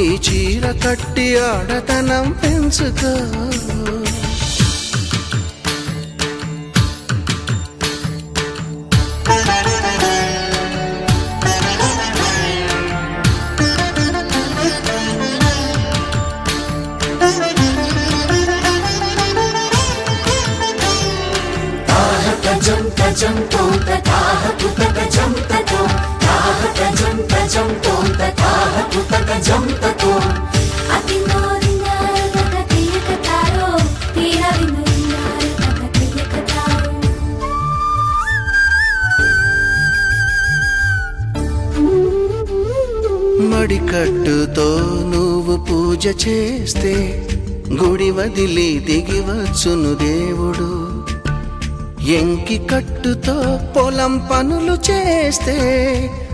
ఈ చీర కట్టి ఆడతనం పెంచుకో. తజం తజం తోంత మడికట్టుతో నువ్వు పూజ చేస్తే గుడి వదిలి దిగివచ్చును దేవుడు. ఎంకి కట్టుతో పొలం పనులు చేస్తే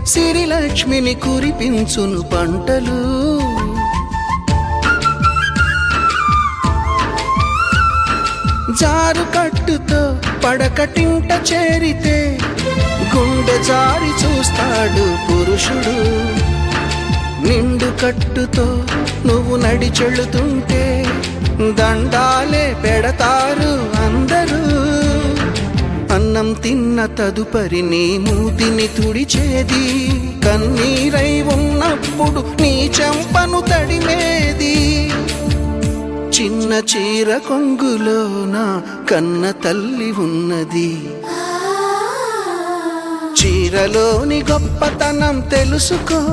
సిరిలక్ష్మిని కురిపించును పంటలు. జారు కట్టుతో పడకటింట చేరితే గుండె జారి చూస్తాడు పురుషుడు. కట్టుతో నువ్వు నడిచెళుతుంటే దండాలే పెడతారు అందరూ. అన్నం తిన్న తదుపరి నీ మూతిని తుడిచేది. కన్నీరై ఉన్నప్పుడు నీ చెంపను తడిమేది. చిన్న చీర కొంగులోన కన్న తల్లి ఉన్నది. చీరలోని గొప్పతనం తెలుసుకో.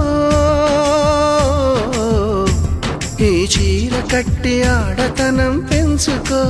కట్టి ఆడతనం పెంచుకో